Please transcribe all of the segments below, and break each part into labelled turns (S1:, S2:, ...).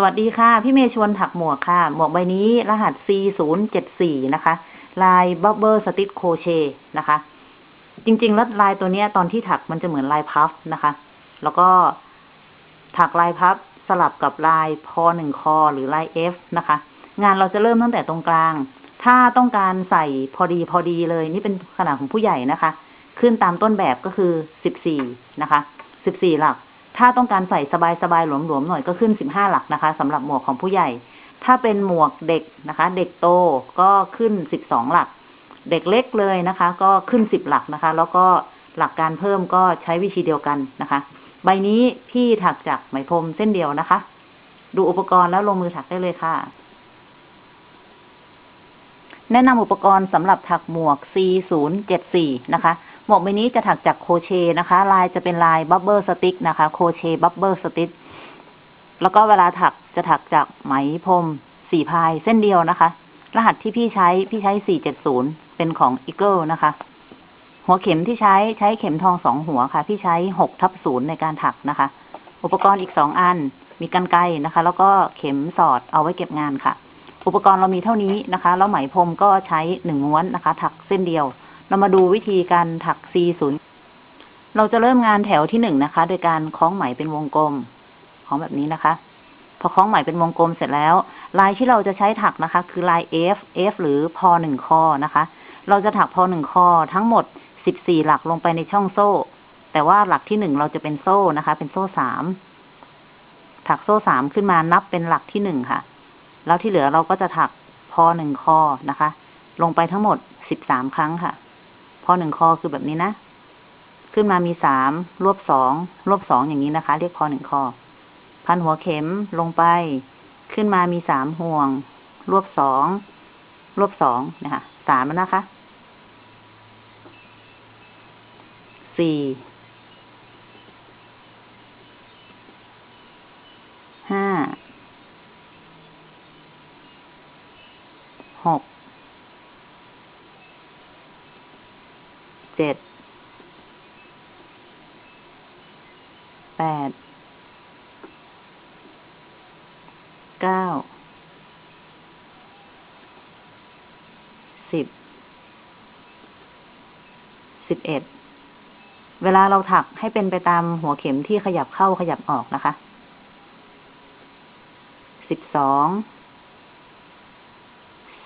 S1: สวัสดีค่ะ พี่เมย์ชวนถักหมวกค่ะ หมวกใบนี้รหัส C074 นะคะ ลาย Bubble Stitch Crochet นะคะ จริงๆ แล้วลายตัวเนี้ยตอนที่ถักมันจะเหมือนลายพัฟนะคะ แล้วก็ถักลายพับสลับกับลายพอหนึ่งคอหรือลาย F นะคะ งานเราจะเริ่มตั้งแต่ตรงกลาง ถ้าต้องการใส่พอดีพอดีเลย นี่เป็นขนาดของผู้ใหญ่นะคะ ขึ้นตามต้นแบบก็คือ14นะคะ14หลัก ถ้าต้องการใส่สบายๆหลวมๆหน่อยก็ขึ้น15หลักนะคะสำหรับหมวกของผู้ใหญ่ ถ้าเป็นหมวกเด็กนะคะ เด็กโตก็ขึ้น12หลัก เด็กเล็กเลยนะคะ ก็ขึ้น10หลักนะคะ แล้วก็หลักการเพิ่มก็ใช้วิธีเดียวกันนะคะ ใบนี้พี่ถักจากไหมพรมเส้นเดียวนะคะ ดูอุปกรณ์แล้วลงมือถักได้เลยค่ะ แนะนำอุปกรณ์สำหรับถักหมวก C074 นะคะ หมวกใบนี้จะถักจากโครเชนะคะ ลายจะเป็นลายบับเบิลสติ c นะคะ โครเชบับเบิลสติ c แล้วก็เวลาถักจะถักจากไหมพรมสี่พายเส้นเดียวนะคะ รหัสที่พี่ใช้พี่ใช้470เป็นของ Eagle นะคะ หัวเข็มที่ใช้ใช้เข็มทองสองหัวค่ะ พี่ใช้6ทับศูนย์ในการถักนะคะ อุปกรณ์อีกสองอันมีกันไกนะคะ แล้วก็เข็มสอดเอาไว้เก็บงานค่ะ อุปกรณ์เรามีเท่านี้นะคะ แล้วไหมพรมก็ใช้หนึ่งม้วนนะคะ ถักเส้นเดียว เรามาดูวิธีการถัก C0 เราจะเริ่มงานแถวที่หนึ่งนะคะ โดยการคล้องไหมเป็นวงกลมคล้องแบบนี้นะคะ พอคล้องไหมเป็นวงกลมเสร็จแล้ว ลายที่เราจะใช้ถักนะคะ คือลาย F F หรือพอหนึ่งคอนะคะ เราจะถักพอหนึ่งคอทั้งหมดสิบสี่หลักลงไปในช่องโซ่ แต่ว่าหลักที่หนึ่งเราจะเป็นโซ่นะคะ เป็นโซ่สามถักโซ่สามขึ้นมานับเป็นหลักที่หนึ่งค่ะ แล้วที่เหลือเราก็จะถักพอหนึ่งคอนะคะ ลงไปทั้งหมดสิบสามครั้งค่ะ พอหนึ่งคอคือแบบนี้นะ ขึ้นมามีสามรวบสองรวบสองอย่างนี้นะคะ เรียกพอหนึ่งคอพันหัวเข็มลงไป ขึ้นมามีสามห่วง รวบสองรวบสองนะคะสามแล้วนะคะสี่ห้าหก เจ็ดแปดเก้าสิบสิบเอ็ดเวลาเราถักให้เป็นไปตามหัวเข็มที่ขยับเข้าขยับออกนะคะสิบสอง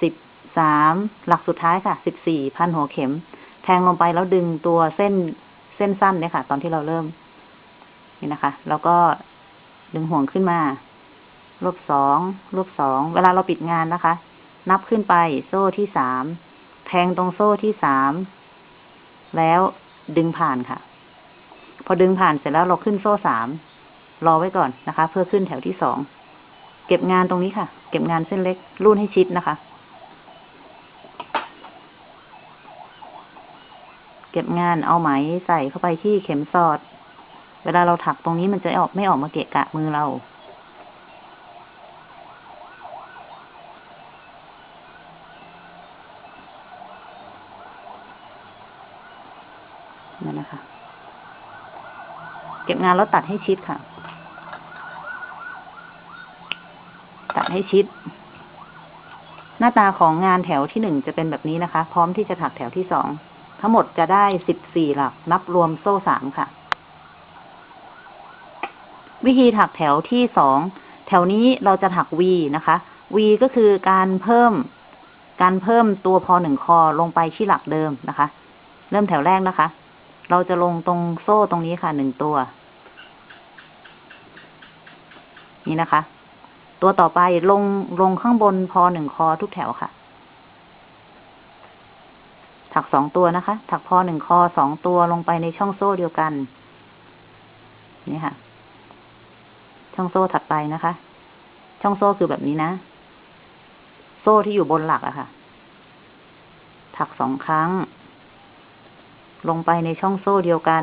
S1: สิบสามหลักสุดท้ายค่ะสิบสี่พันหัวเข็ม แทงลงไปแล้วดึงตัวเส้นเส้นสั้นเนี่ยค่ะ ตอนที่เราเริ่ม นี่นะคะ แล้วก็ดึงห่วงขึ้นมารวบสองรวบสอง เวลาเราปิดงานนะคะ นับขึ้นไปโซ่ที่สาม แทงตรงโซ่ที่สาม แล้วดึงผ่านค่ะ พอดึงผ่านเสร็จแล้วเราขึ้นโซ่สาม รอไว้ก่อนนะคะ เพื่อขึ้นแถวที่สอง เก็บงานตรงนี้ค่ะ เก็บงานเส้นเล็กรูดให้ชิดนะคะ เก็บงานเอาไหมใส่เข้าไปที่เข็มสอด เวลาเราถักตรงนี้มันจะออกไม่ออกมาเกะกะมือเรา นั่นนะคะ เก็บงานแล้วตัดให้ชิดค่ะ ตัดให้ชิด หน้าตาของงานแถวที่หนึ่งจะเป็นแบบนี้นะคะ พร้อมที่จะถักแถวที่สอง ทั้งหมดจะได้สิบสี่หลัก นับรวมโซ่สามค่ะ วิธีถักแถวที่สองแถวนี้เราจะถัก V นะคะ V ก็คือการเพิ่ม การเพิ่มตัวพอหนึ่งคอลงไปที่หลักเดิมนะคะ เริ่มแถวแรกนะคะ เราจะลงตรงโซ่ตรงนี้ค่ะหนึ่งตัว นี่นะคะ ตัวต่อไปลงลงข้างบนพอหนึ่งคอทุกแถวค่ะ ถักสองตัวนะคะ ถักพอหนึ่งคอสองตัวลงไปในช่องโซ่เดียวกัน นี่ค่ะ ช่องโซ่ถัดไปนะคะ ช่องโซ่คือแบบนี้นะ โซ่ที่อยู่บนหลักอะค่ะ ถักสองครั้ง ลงไปในช่องโซ่เดียวกัน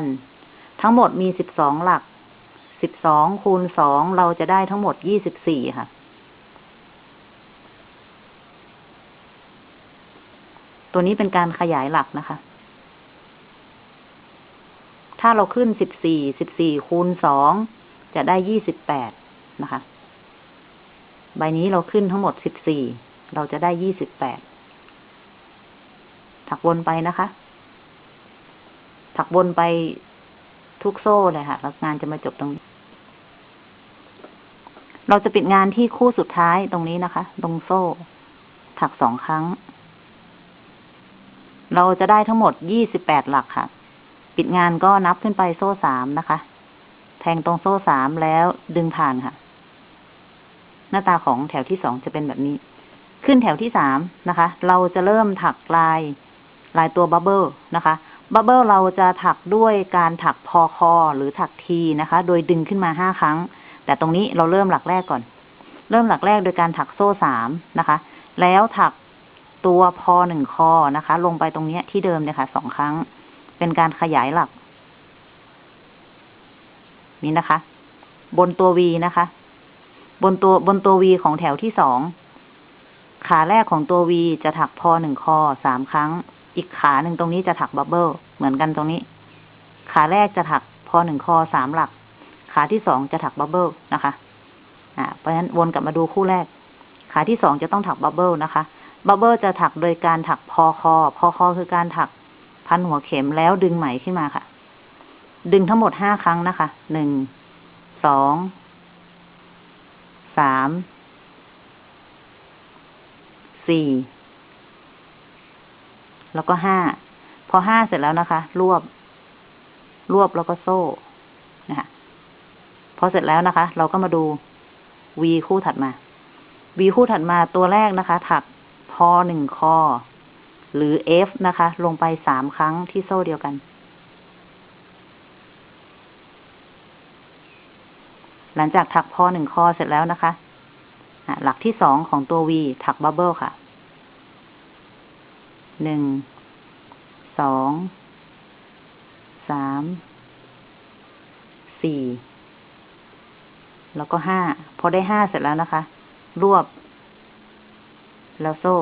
S1: ทั้งหมดมีสิบสองหลักสิบสองคูณสองเราจะได้ทั้งหมดยี่สิบสี่ค่ะ ตัวนี้เป็นการขยายหลักนะคะ ถ้าเราขึ้นสิบสี่ สิบสี่คูณสองจะได้ยี่สิบแปดนะคะ ใบนี้เราขึ้นทั้งหมดสิบสี่ เราจะได้ยี่สิบแปด ถักวนไปนะคะ ถักวนไปทุกโซ่เลยค่ะ แล้วงานจะมาจบตรงนี้ เราจะปิดงานที่คู่สุดท้ายตรงนี้นะคะ ตรงโซ่ ถักสองครั้ง เราจะได้ทั้งหมดยี่สิบแปดหลักค่ะ ปิดงานก็นับขึ้นไปโซ่สามนะคะ แทงตรงโซ่สามแล้วดึงผ่านค่ะ หน้าตาของแถวที่สองจะเป็นแบบนี้ ขึ้นแถวที่สามนะคะ เราจะเริ่มถักลายลายตัวบับเบิลนะคะบับเบิลเราจะถักด้วยการถักพอคอหรือถักทีนะคะ โดยดึงขึ้นมาห้าครั้ง แต่ตรงนี้เราเริ่มหลักแรกก่อน เริ่มหลักแรกโดยการถักโซ่สามนะคะ แล้วถัก ตัวพอหนึ่งคอนะคะ ลงไปตรงเนี้ยที่เดิมเนี่ยค่ะสองครั้ง เป็นการขยายหลัก นี่นะคะ บนตัววีนะคะ บนตัวบนตัววีของแถวที่สองขาแรกของตัววีจะถักพอหนึ่งคอสามครั้ง อีกขาหนึ่งตรงนี้จะถักบับเบิลเหมือนกันตรงนี้ ขาแรกจะถักพอหนึ่งคอสามหลัก ขาที่สองจะถักบับเบิลนะคะ อ่า เพราะฉะนั้นวนกลับมาดูคู่แรก ขาที่สองจะต้องถักบับเบิลนะคะ บับเบิลจะถักโดยการถักพอคอ พอคอคือการถักพันหัวเข็มแล้วดึงไหมขึ้นมาค่ะ ดึงทั้งหมดห้าครั้งนะคะ หนึ่ง สอง สาม สี่ แล้วก็ห้า พอห้าเสร็จแล้วนะคะ รวบ รวบแล้วก็โซ่ นะคะ พอเสร็จแล้วนะคะ เราก็มาดู V คู่ถัดมา V คู่ถัดมาตัวแรกนะคะ ถัก พอหนึ่งคอหรือ F นะคะ ลงไปสามครั้งที่โซ่เดียวกัน หลังจากถักพอหนึ่งคอเสร็จแล้วนะคะ หลักที่สองของตัว V ถักบับเบิลค่ะ หนึ่ง สอง สาม สี่ แล้วก็ห้า พอได้ห้าเสร็จแล้วนะคะ รวบ แล้วโซ่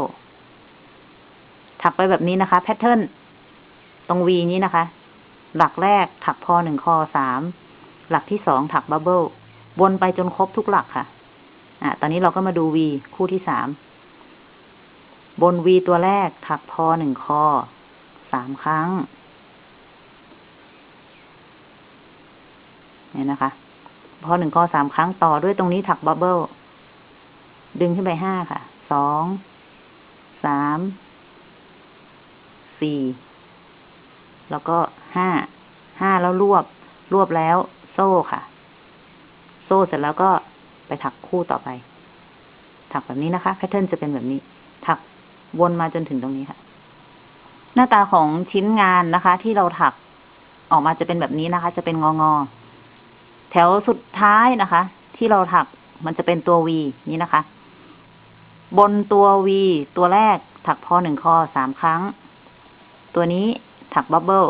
S1: ถักไปแบบนี้นะคะ แพทเทิร์นตรงวีนี้นะคะ หลักแรกถักพอหนึ่งคอสาม หลักที่สองถักบับเบิลวนไปจนครบทุกหลักค่ะ อะ ตอนนี้เราก็มาดูวีคู่ที่สาม บนวีตัวแรกถักพอหนึ่งคอสามครั้ง เนี่ยนะคะ พอหนึ่งคอสามครั้งต่อด้วยตรงนี้ถักบับเบิลดึงขึ้นไปห้าค่ะ สอง สาม สี่ แล้วก็ห้า ห้าแล้วรวบ รวบแล้วโซ่ค่ะ โซ่เสร็จแล้วก็ไปถักคู่ต่อไป ถักแบบนี้นะคะ แพทเทิร์นจะเป็นแบบนี้ ถักวนมาจนถึงตรงนี้ค่ะ หน้าตาของชิ้นงานนะคะ ที่เราถักออกมาจะเป็นแบบนี้นะคะ จะเป็นงองอแถวสุดท้ายนะคะ ที่เราถักมันจะเป็นตัววีนี้นะคะ บนตัววีตัวแรกถักพอหนึ่งคอสามครั้ง ตัวนี้ถักบับเบิล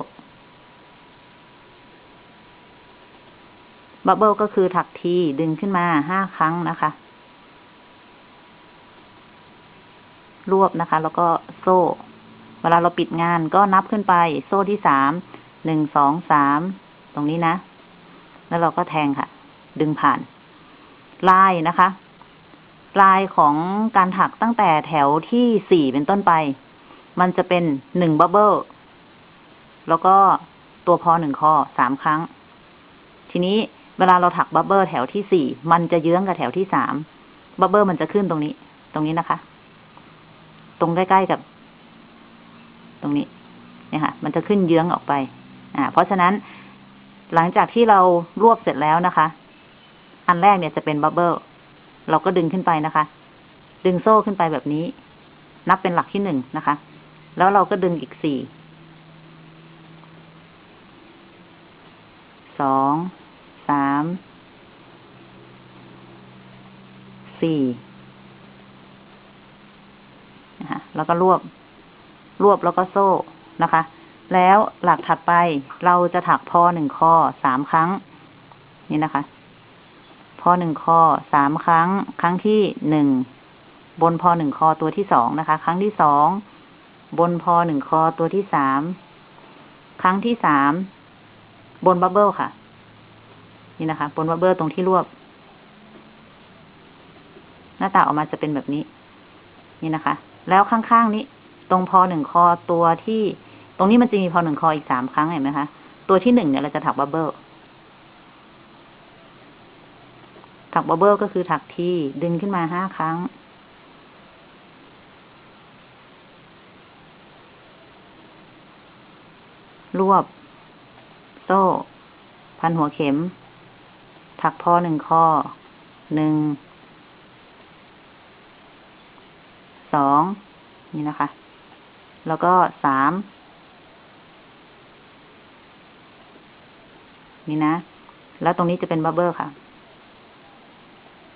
S1: บับเบิลก็คือถักทีดึงขึ้นมาห้าครั้งนะคะ รวบนะคะ แล้วก็โซ่ เวลาเราปิดงานก็นับขึ้นไป โซ่ที่สาม หนึ่งสองสาม ตรงนี้นะ แล้วเราก็แทงค่ะ ดึงผ่าน ลายนะคะ ลายของการถักตั้งแต่แถวที่สี่เป็นต้นไป มันจะเป็นหนึ่งบับเบิลแล้วก็ตัวพอหนึ่งคอสามครั้ง ทีนี้เวลาเราถักบับเบิลแถวที่สี่มันจะเยื้องกับแถวที่สามบับเบิลมันจะขึ้นตรงนี้ ตรงนี้นะคะ ตรงใกล้ๆกับ ตรงนี้เนี่ยค่ะ มันจะขึ้นเยื้องออกไป อ่า เพราะฉะนั้นหลังจากที่เรารวบเสร็จแล้วนะคะ อันแรกเนี่ยจะเป็นบับเบิล เราก็ดึงขึ้นไปนะคะ ดึงโซ่ขึ้นไปแบบนี้ นับเป็นหลักที่หนึ่งนะคะ แล้วเราก็ดึงอีกสี่สองสามสี่นะคะแล้วก็รวบ รวบแล้วก็โซ่นะคะ แล้วหลักถัดไปเราจะถักพอหนึ่งคอสามครั้ง นี่นะคะ พอหนึ่งคอสามครั้ง ครั้งที่หนึ่งบนพอหนึ่งคอตัวที่สองนะคะ ครั้งที่สองบนพอหนึ่งคอตัวที่สามครั้งที่สามบนบับเบิลค่ะ นี่นะคะ บนบับเบิลตรงที่รวบ หน้าตาออกมาจะเป็นแบบนี้ นี่นะคะ แล้วข้างๆนี้ ตรงพอหนึ่งคอตัวที่ ตรงนี้มันจะมีพอหนึ่งคออีกสามครั้งเห็นไหมคะ ตัวที่หนึ่งเนี่ยเราจะถักบับเบิล ถักบับเบิลก็คือถักที่ดึงขึ้นมาห้าครั้ง รวบ โซ่ พันหัวเข็ม ถักพอหนึ่งคอหนึ่ง สอง นี่นะคะ แล้วก็สาม นี่นะ แล้วตรงนี้จะเป็นบับเบิลค่ะ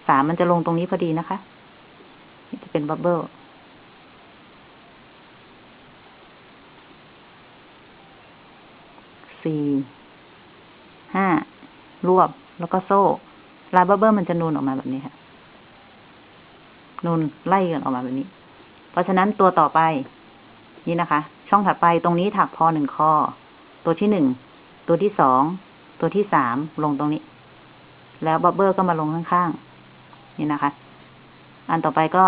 S1: สามมันจะลงตรงนี้พอดีนะคะนี่จะเป็นบับเบิ้ลสี่ห้ารวบแล้วก็โซ่ลายบับเบิ้ลมันจะนูนออกมาแบบนี้ค่ะ นูนไล่กันออกมาแบบนี้ เพราะฉะนั้นตัวต่อไป นี่นะคะ ช่องถัดไปตรงนี้ถักพอหนึ่งข้อตัวที่หนึ่ง ตัวที่สอง ตัวที่สามลงตรงนี้ แล้วบับเบิ้ลก็มาลงข้างๆ นี่นะคะ อันต่อไปก็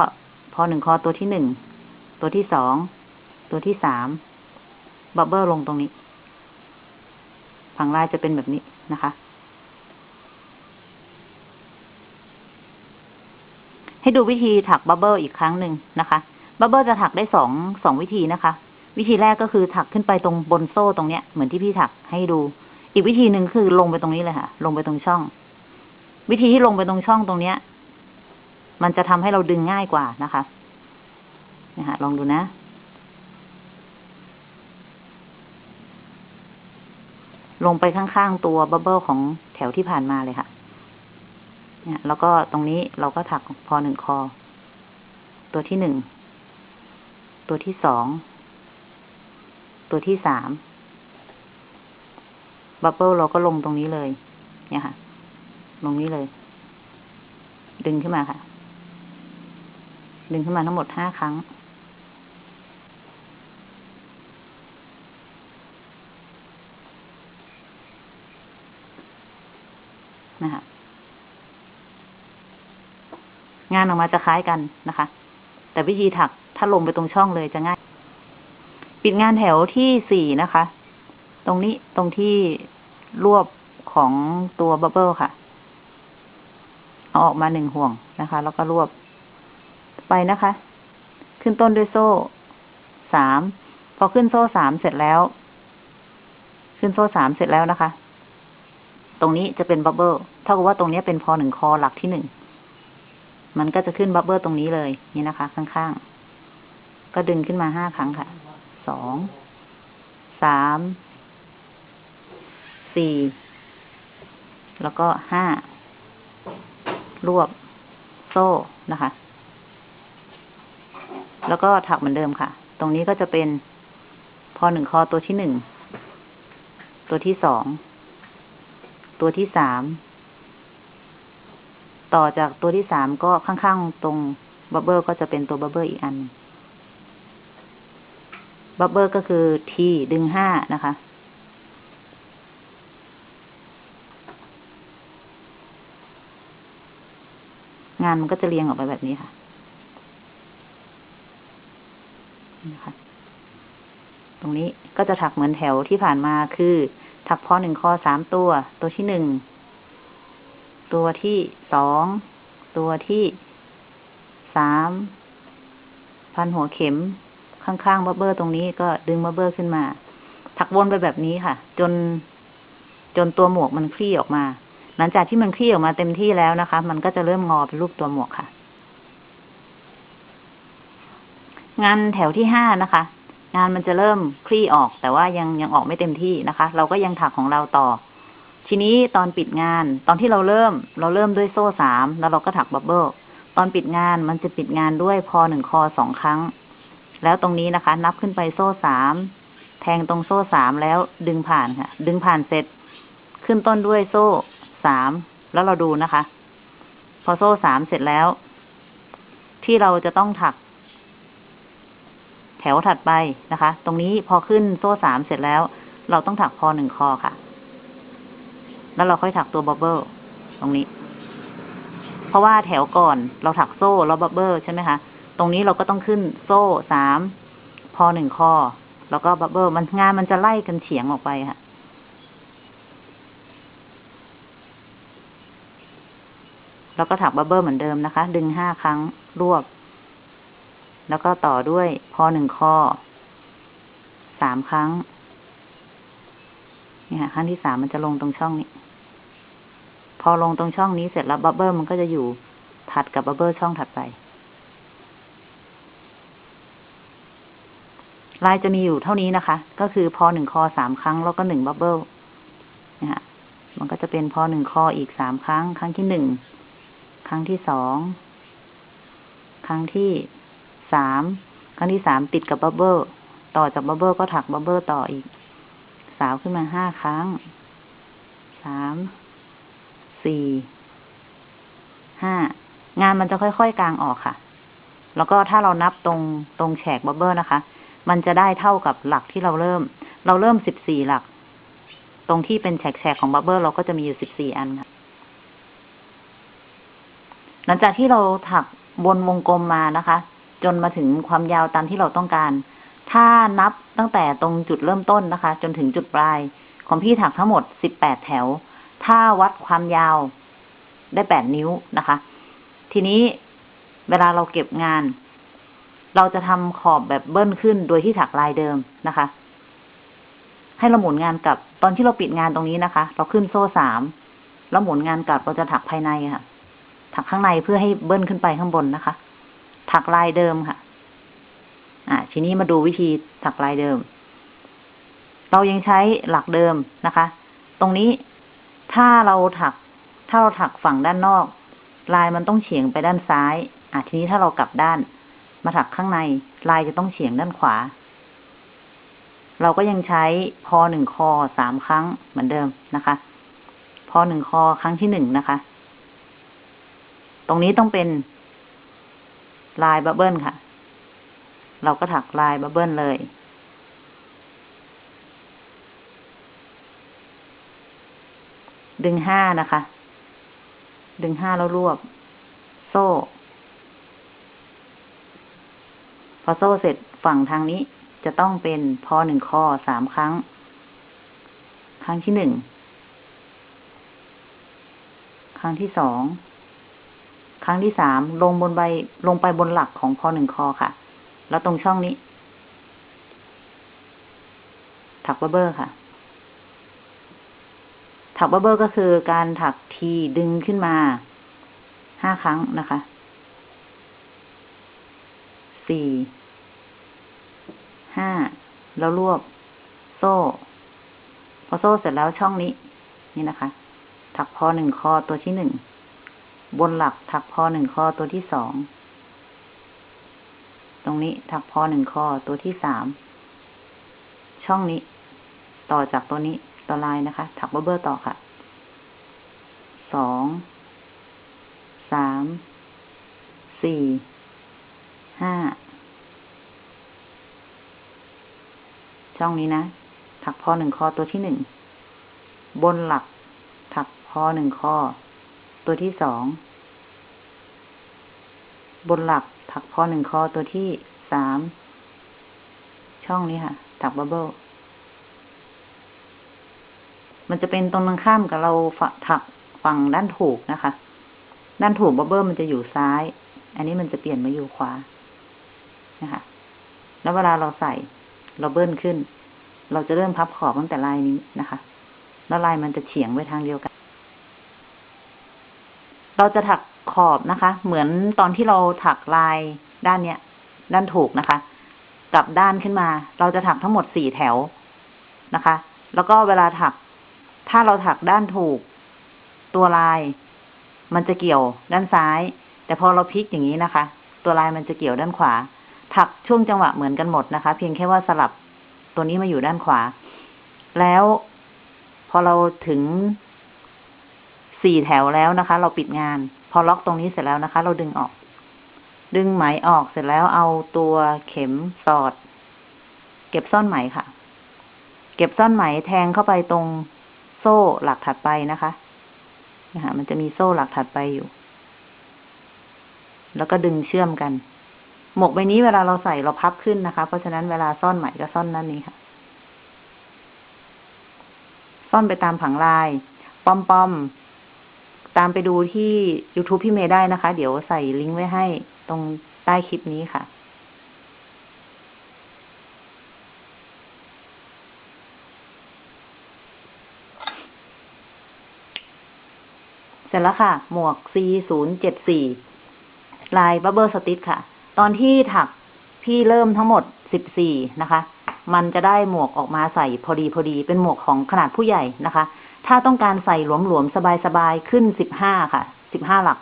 S1: พอหนึ่งคอตัวที่หนึ่ง ตัวที่สอง ตัวที่สาม บับเบิลลงตรงนี้ ผังลายจะเป็นแบบนี้นะคะ ให้ดูวิธีถักบับเบิลอีกครั้งหนึ่งนะคะบับเบิลจะถักได้สองสองวิธีนะคะ วิธีแรกก็คือถักขึ้นไปตรงบนโซ่ตรงเนี้ย เหมือนที่พี่ถักให้ดู อีกวิธีหนึ่งคือลงไปตรงนี้เลยค่ะ ลงไปตรงช่อง วิธีที่ลงไปตรงช่องตรงเนี้ย มันจะทำให้เราดึงง่ายกว่านะคะนะคะลองดูนะ ลงไปข้างๆตัวบับเบิลของแถวที่ผ่านมาเลยค่ะ เนี่ย แล้วก็ตรงนี้เราก็ถักพอหนึ่งคอ ตัวที่หนึ่ง ตัวที่สอง ตัวที่สามบับเบิลเราก็ลงตรงนี้เลย เนี่ยค่ะ ลงนี้เลย ดึงขึ้นมาค่ะ ดึงขึ้นมาทั้งหมดห้าครั้ง นะคะงานออกมาจะคล้ายกันนะคะ แต่วิธีถักถ้าลงไปตรงช่องเลยจะง่าย ปิดงานแถวที่สี่นะคะ ตรงนี้ตรงที่รวบของตัวบับเบิลค่ะ เอาออกมาหนึ่งห่วงนะคะ แล้วก็รวบ ไปนะคะ ขึ้นต้นด้วยโซ่สามพอขึ้นโซ่สามเสร็จแล้ว ขึ้นโซ่สามเสร็จแล้วนะคะ ตรงนี้จะเป็นบับเบิลเท่ากับว่าตรงนี้เป็นพอหนึ่งคอหลักที่หนึ่งมันก็จะขึ้นบับเบิลตรงนี้เลย นี่นะคะ ข้างๆ ก็ดึงขึ้นมาห้าครั้งค่ะ สอง สาม สี่ แล้วก็ห้ารวบโซ่นะคะ แล้วก็ถักเหมือนเดิมค่ะ ตรงนี้ก็จะเป็นพอหนึ่งคอตัวที่หนึ่ง ตัวที่สอง ตัวที่สาม ต่อจากตัวที่สามก็ข้างๆตรงบับเบิลก็จะเป็นตัวบับเบิลอีกอันบับเบิลก็คือทีดึงห้านะคะ งานมันก็จะเรียงออกไปแบบนี้ค่ะ นะคะตรงนี้ก็จะถักเหมือนแถวที่ผ่านมาคือ ถักพอหนึ่งคอสามตัว ตัวที่หนึ่ง ตัวที่สอง ตัวที่สาม พันหัวเข็มข้างๆบับเบิลตรงนี้ก็ดึงบับเบิลขึ้นมา ถักวนไปแบบนี้ค่ะ จน จนตัวหมวกมันคลี่ออกมา หลังจากที่มันคลี่ออกมาเต็มที่แล้วนะคะ มันก็จะเริ่มงอเป็นรูปตัวหมวกค่ะ งานแถวที่ห้านะคะ งานมันจะเริ่มคลี่ออก แต่ว่ายังยังออกไม่เต็มที่นะคะ เราก็ยังถักของเราต่อ ทีนี้ตอนปิดงาน ตอนที่เราเริ่ม เราเริ่มด้วยโซ่สามแล้วเราก็ถักบับเบิลตอนปิดงานมันจะปิดงานด้วยพอหนึ่งคอสองครั้ง แล้วตรงนี้นะคะ นับขึ้นไปโซ่สามแทงตรงโซ่สามแล้วดึงผ่านค่ะ ดึงผ่านเสร็จ ขึ้นต้นด้วยโซ่สามแล้วเราดูนะคะ พอโซ่สามเสร็จแล้ว ที่เราจะต้องถัก ถวถัดไปนะคะ ตรงนี้พอขึ้นโซ่สามเสร็จแล้ว เราต้องถักพอหนึ่งคอค่ะ แล้วเราค่อยถักตัวบับเบิลตรงนี้ เพราะว่าแถวก่อนเราถักโซ่แล้วบับเบิลใช่ไหมคะ ตรงนี้เราก็ต้องขึ้นโซ่สามพอหนึ่งข้อแล้วก็บับเบิลมันงานมันจะไล่กันเฉียงออกไปค่ะแล้วก็ถักบับเบิลเหมือนเดิมนะคะ ดึงห้าครั้งรวบ แล้วก็ต่อด้วยพอหนึ่งข้อสามครั้ง นี่ค่ะครั้งที่สามมันจะลงตรงช่องนี้ พอลงตรงช่องนี้เสร็จแล้วบับเบิลมันก็จะอยู่ถัดกับบับเบิลช่องถัดไป ลายจะมีอยู่เท่านี้นะคะ ก็คือพอหนึ่งคอสามครั้ง แล้วก็หนึ่งบับเบิลนะฮะมันก็จะเป็นพอหนึ่งคออีกสามครั้ง ครั้งที่หนึ่ง ครั้งที่สอง ครั้งที่ สามครั้งที่สามติดกับบับเบิลต่อจากบับเบิลก็ถักบับเบิลต่ออีก สาวขึ้นมาห้าครั้งสามสี่ห้างานมันจะค่อยๆกลางออกค่ะ แล้วก็ถ้าเรานับตรงตรงแฉกบับเบิลนะคะ มันจะได้เท่ากับหลักที่เราเริ่ม เราเริ่มสิบสี่หลัก ตรงที่เป็นแฉกๆของบับเบิลเราก็จะมีอยู่สิบสี่อันค่ะ หลังจากที่เราถักบนวงกลมมานะคะ จนมาถึงความยาวตามที่เราต้องการ ถ้านับตั้งแต่ตรงจุดเริ่มต้นนะคะ จนถึงจุดปลาย ของพี่ถักทั้งหมดสิบแปดแถว ถ้าวัดความยาวได้แปดนิ้วนะคะ ทีนี้เวลาเราเก็บงาน เราจะทำขอบแบบเบิ้ลขึ้นโดยที่ถักลายเดิมนะคะ ให้เราหมุนงานกลับ ตอนที่เราปิดงานตรงนี้นะคะ เราขึ้นโซ่สามแล้วหมุนงานกลับเราจะถักภายในค่ะ ถักข้างในเพื่อให้เบิ้ลขึ้นไปข้างบนนะคะ ถักลายเดิมค่ะ อ่าทีนี้มาดูวิธีถักลายเดิม เรายังใช้หลักเดิมนะคะ ตรงนี้ถ้าเราถัก ถ้าเราถักฝั่งด้านนอก ลายมันต้องเฉียงไปด้านซ้าย อะทีนี้ถ้าเรากลับด้าน มาถักข้างใน ลายจะต้องเฉียงด้านขวา เราก็ยังใช้พอหนึ่งคอสามครั้งเหมือนเดิมนะคะ พอหนึ่งคอครั้งที่หนึ่งนะคะ ตรงนี้ต้องเป็น ลายบับเบิลค่ะ เราก็ถักลายบับเบิลเลย ดึงห้านะคะ ดึงห้าแล้วรวบ โซ่ พอโซ่เสร็จฝั่งทางนี้จะต้องเป็นพอหนึ่งคอสามครั้ง ครั้งที่หนึ่ง ครั้งที่สอง ครั้งที่สามลงบนใบลงไปบนหลักของพอหนึ่งคอค่ะ แล้วตรงช่องนี้ ถักบับเบอร์ค่ะ ถักบับเบอร์ก็คือการถักทีดึงขึ้นมาห้าครั้งนะคะสี่ห้าแล้วรวบ โซ่ พอโซ่เสร็จแล้วช่องนี้ นี่นะคะ ถักพอหนึ่งคอตัวที่หนึ่ง บนหลักถักพอหนึ่งคอตัวที่สอง ตรงนี้ถักพอหนึ่งคอตัวที่สาม ช่องนี้ ต่อจากตัวนี้ตัวลายนะคะ ถักบับเบอร์ต่อค่ะ สอง สาม สี่ ห้า ช่องนี้นะ ถักพอหนึ่งคอตัวที่หนึ่ง บนหลัก ถักพอหนึ่งคอ ตัวที่สอง บนหลักถักพอหนึ่งคอตัวที่สาม ช่องนี้ค่ะ ถักบับเบิลมันจะเป็นตรงตรงข้ามกับเราถักฝั่งด้านถูกนะคะ ด้านถูกบับเบิลมันจะอยู่ซ้าย อันนี้มันจะเปลี่ยนมาอยู่ขวา นะคะ แล้วเวลาเราใส่ เราเบิ้ลขึ้น เราจะเริ่มพับขอบตั้งแต่ลายนี้นะคะ แล้วลายมันจะเฉียงไปทางเดียวกัน เราจะถักขอบนะคะ เหมือนตอนที่เราถักลายด้านเนี้ย ด้านถูกนะคะ กลับด้านขึ้นมา เราจะถักทั้งหมดสี่แถวนะคะ แล้วก็เวลาถัก ถ้าเราถักด้านถูก ตัวลาย มันจะเกี่ยวด้านซ้าย แต่พอเราพลิกอย่างนี้นะคะ ตัวลายมันจะเกี่ยวด้านขวา ถักช่วงจังหวะเหมือนกันหมดนะคะ เพียงแค่ว่าสลับตัวนี้มาอยู่ด้านขวา แล้วพอเราถึง สี่แถวแล้วนะคะ เราปิดงาน พอล็อกตรงนี้เสร็จแล้วนะคะ เราดึงออก ดึงไหมออกเสร็จแล้วเอาตัวเข็มสอด เก็บซ่อนไหมค่ะ เก็บซ่อนไหมแทงเข้าไปตรงโซ่หลักถัดไปนะคะนะคะมันจะมีโซ่หลักถัดไปอยู่ แล้วก็ดึงเชื่อมกัน หมวกใบนี้เวลาเราใส่เราพับขึ้นนะคะ เพราะฉะนั้นเวลาซ่อนไหมก็ซ่อนนั่นนี้ค่ะ ซ่อนไปตามผังลาย ปอมปอม ตามไปดูที่ YouTube พี่เมย์ได้นะคะ เดี๋ยวใส่ลิงก์ไว้ให้ตรงใต้คลิปนี้ค่ะ เสร็จแล้วค่ะ หมวก C ศูนย์เจ็ดสี่ลายบับเบิลสติ c ค่ะ ตอนที่ถักพี่เริ่มทั้งหมดสิบสี่นะคะ มันจะได้หมวกออกมาใส่พอดีพอดี เป็นหมวกของขนาดผู้ใหญ่นะคะ ถ้าต้องการใส่หลวมๆสบายๆขึ้นสิบห้าค่ะสิบห้าหลัก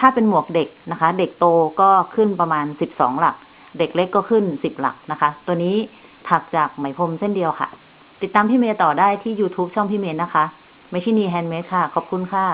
S1: ถ้าเป็นหมวกเด็กนะคะ เด็กโตก็ขึ้นประมาณสิบสองหลัก เด็กเล็กก็ขึ้นสิบหลักนะคะ ตัวนี้ถักจากไหมพรมเส้นเดียวค่ะ ติดตามพี่เมย์ต่อได้ที่ YouTube ช่องพี่เมย์นะคะ ไม่ใช่นีแฮนด์เมดค่ะ ขอบคุณค่ะ